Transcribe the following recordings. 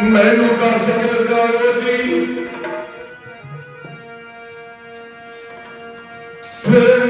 ਮੈਨੂੰ ਦੱਸ ਕੇ ਜਾਓ ਜੀ ਫਿਰ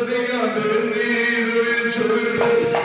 ਨਦੀਆਂ ਦੇ ਨੀਰ ਵਿੱਚ ਹੋਣਗੇ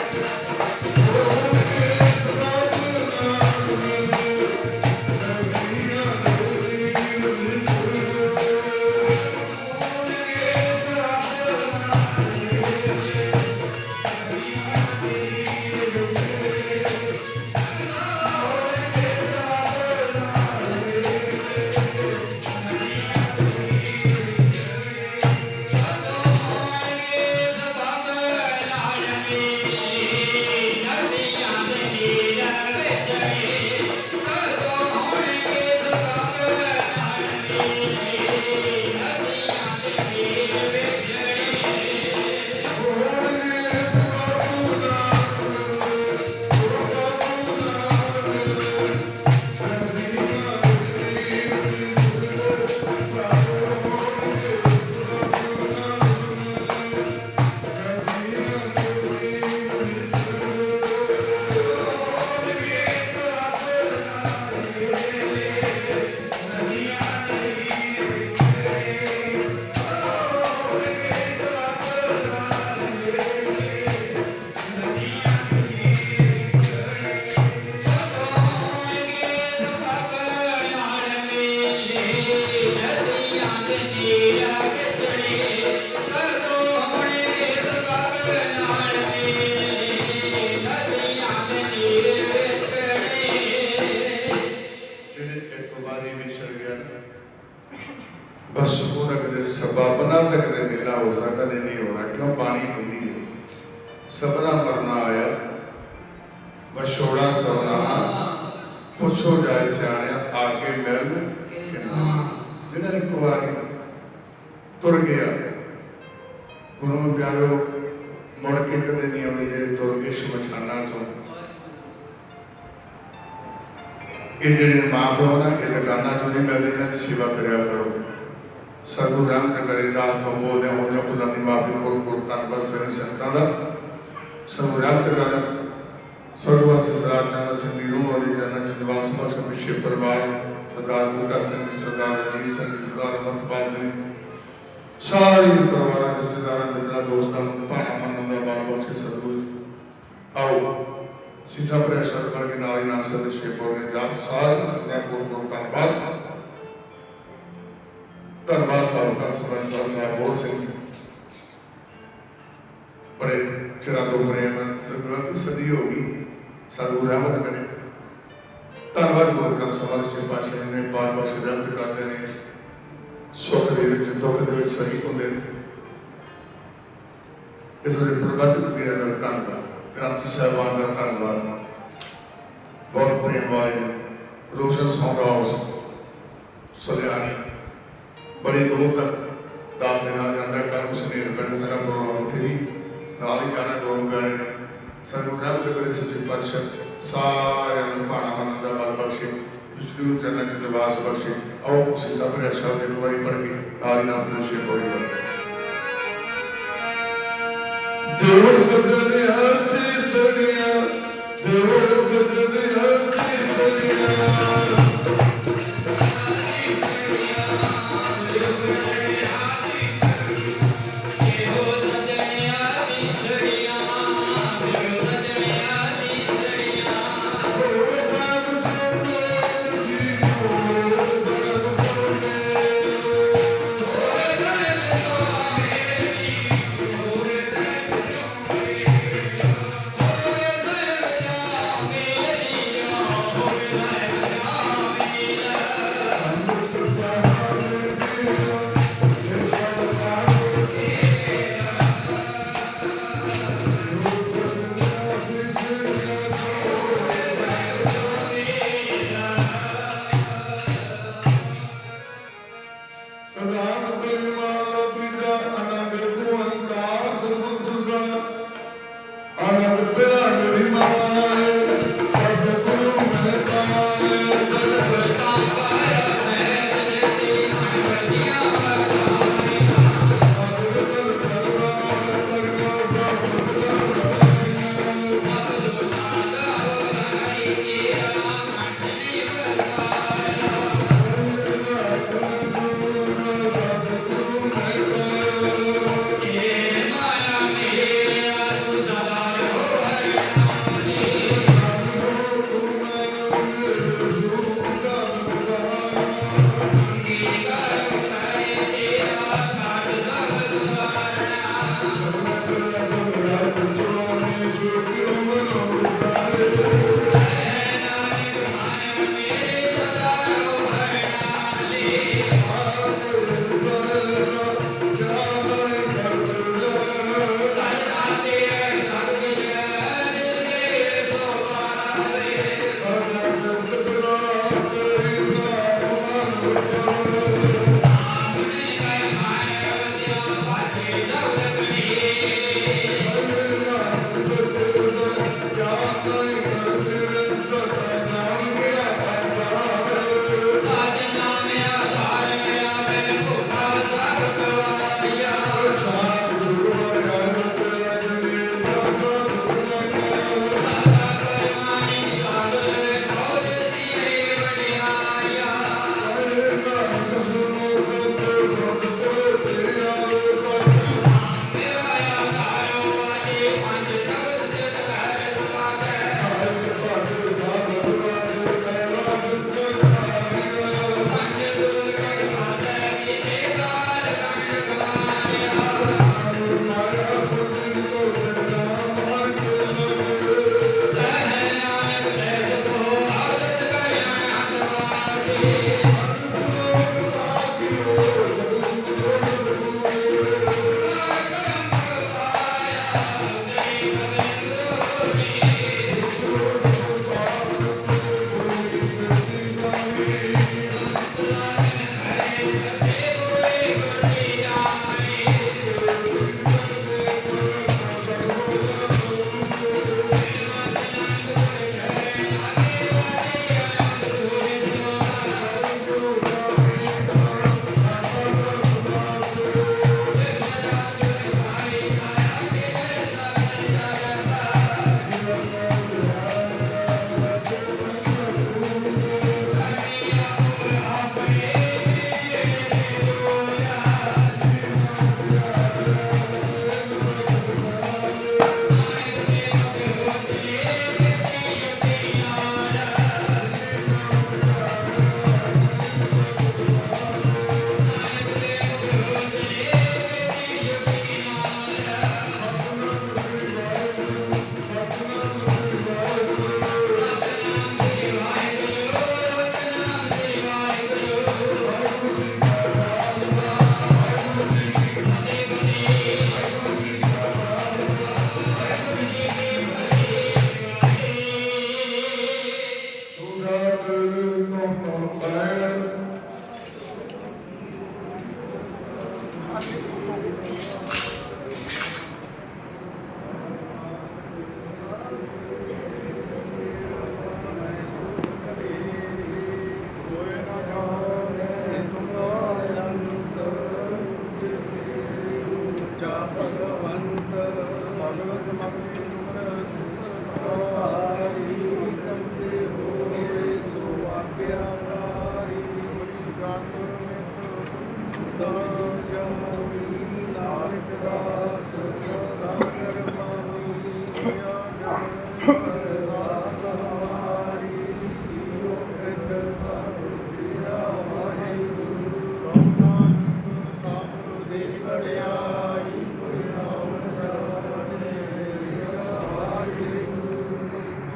ਸਬਨਾ ਮਰਨਾ ਆਇਆ, ਵਿਛੋੜਾ ਸਵਨਾ ਪੁੱਛੋ ਜਾਏ ਸਿਆਣਿਆ ਆਗੇ ਮਿਲ ਜਿਹਨਾਂ ਇੱਕ ਵਾਰੀ ਤੁਰ ਗਿਆ। ਗੁਰੂ ਨੂੰ ਮੁੜ ਕੇ ਕਦੇ ਨਹੀਂ ਆਉਂਦੇ ਜੇ ਤੁਰ ਗਏ ਸ਼ਮਸ਼ਾਨਾਂ ਤੋਂ। ਇਹ ਜਿਹੜੇ ਮਾਂ ਪਿਓ ਨਾ, ਇਹ ਦੁਕਾਨਾਂ ਚੋਂ ਨਹੀਂ ਮਿਲਦੇ, ਇਹਨਾਂ ਦੀ ਸੇਵਾ ਕਰਿਆ ਕਰੋ। ਸਤਿਗੁਰੂ ਰਾਮਦਾਸ ਕਰੇ, ਦਾਸ ਤੋਂ ਬੋਲਦੇ ਹੋਣੇ ਭੁੱਲਾਂ ਦੀ ਮਾਫੀ ਕੋਲ ਕੋਲ ਧੰਨਵਾਦ ਸਾਰੇ ਸੰਤਾਂ ਦਾ। ਸਤਿਗੁਰੂ ਰਾਮਦਾਸ ਕਰ ਸਰਵਾਸ ਸਰਾਜ ਦੀ ਰੂਹ ਵਾਲੀ ਜਨਤ ਚ ਨਿਵਾਸ ਬਖਸ਼ ਪਿਛੇ ਪਰਿਵਾਰ ਸਰਦਾਰ ਬੂਟਾ ਸਿੰਘ, ਸਰਦਾਰ ਰਣਜੀਤ ਸਿੰਘ, ਸਰਦਾਰ ਅਮਰਪਾਲ ਸਿੰਘ। ਸਾਰੇ ਪਰਿਵਾਰਾਂ, ਰਿਸ਼ਤੇਦਾਰਾਂ, ਮਿੱਤਰਾਂ, ਦੋਸਤਾਂ ਨੂੰ ਭਾਣਾ ਮੰਨਣ ਦਾ ਬਲ ਬਖਸ਼ੇ ਸਤਿਗੁਰੂ ਆਓ, ਸੀਸਾ ਪ੍ਰੈਸ਼ਰ ਕਰਕੇ ਨਾਲ ਹੀ ਨਾਸਰ ਦੇ ਸ਼ੇ ਪੜਨੇ ਜਾਪ ਸਾਰੇ ਸੰਗਤਾਂ ਕੋਲ ਕੋਲ ਧੰਨਵਾਦ। ਧੰਨਵਾਦ ਸਾਹਿਬ ਦਾ ਸਰਪੰਚ ਸਾਹਿਬ ਸਾਹਿਬ ਬਹੁਤ ਸਿੰਘ ਬੜੇ ਚਿਰਾਂ ਤੋਂ ਪ੍ਰੇਮ ਸਗੋਂ ਸਦੀ ਹੋ ਗਈ ਸਤਿਗੁਰੂ ਰਹਿਮਤ ਕਰੇ ਧੰਨਵਾਦ ਗੁਰੂ ਗ੍ਰੰਥ ਸਾਹਿਬ ਜੀ ਪਾਸ਼ਾ ਨੇ ਬਾਰ ਬਾਰ ਸ਼ਬਦ ਕਰਦੇ ਨੇ ਸੁੱਖ ਦੇ ਵਿੱਚ, ਦੁੱਖ ਦੇ ਵਿੱਚ ਸਹੀ ਹੁੰਦੇ ਨੇ। ਇਸ ਲਈ ਪ੍ਰਬੰਧਕ ਵੀਰਾਂ ਦਾ ਧੰਨਵਾਦ। ਗ੍ਰੰਥੀ ਸਾਹਿਬਾਨ ਦਾ ਧੰਨਵਾਦ। ਬਹੁਤ ਪ੍ਰੇਮ ਵਾਲੇ ਰੋਸ਼ਨ ਸੌਂਗ ਹਾਊਸ ਸਲਿਆਣੀ। ਬੜੀ ਦੂਰ ਤੱਕ ਦਾਸ ਦੇ ਨਾਲ ਜਾਂਦਾ ਕੱਲ ਸਨੇਰ ਪਿੰਡ ਸਾਡਾ ਪ੍ਰੋਗਰਾਮ ਉੱਥੇ ਵੀ ਨਾਲ ਹੀ ਜਾਣਾ ਗੁਰੂ ਪਿਆਰੇ ਨੇ ਸਾਨੂੰ ਰੱਬ ਦੇ ਬੜੇ ਸੱਚੇ ਪਾਤਸ਼ਾਹ ਸਾਰਿਆਂ ਨੂੰ ਭਾਣਾ ਮੰਨਣ ਦਾ ਬਲ ਬਖਸ਼ੇ ਵਿਸ਼ਨੂੰ ਜਨਤ ਦੇ ਨਿਵਾਸ ਬਖਸ਼ੇ। ਆਓ ਉਸੇ ਸਭ ਦੇ ਅਸ਼ਰ ਦੇ ਦੁਆਰੀ ਪੜ ਕੇ ਨਾਲ ਹੀ ਨਾਲ ਸੁਣੀਏ ਕੋਈ ਦੇਵ ਸਦਨ ਹਸੀ ਸੜੀਆਂ ਦੇਵ ਸਦਨ ਹਸੀ ਸੜੀਆਂ have the bill.